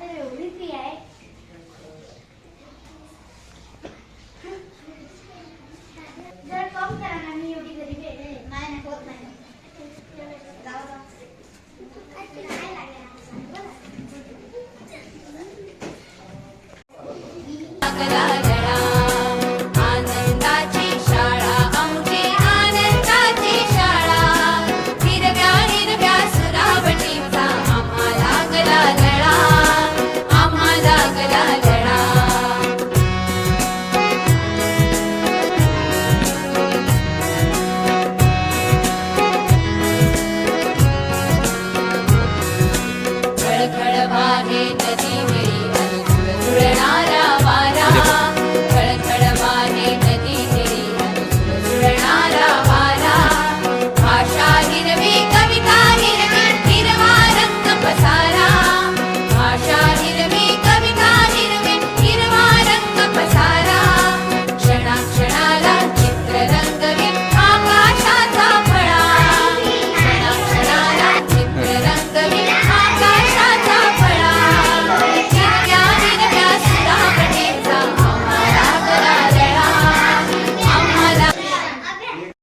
तर एवढीच ही आहे hate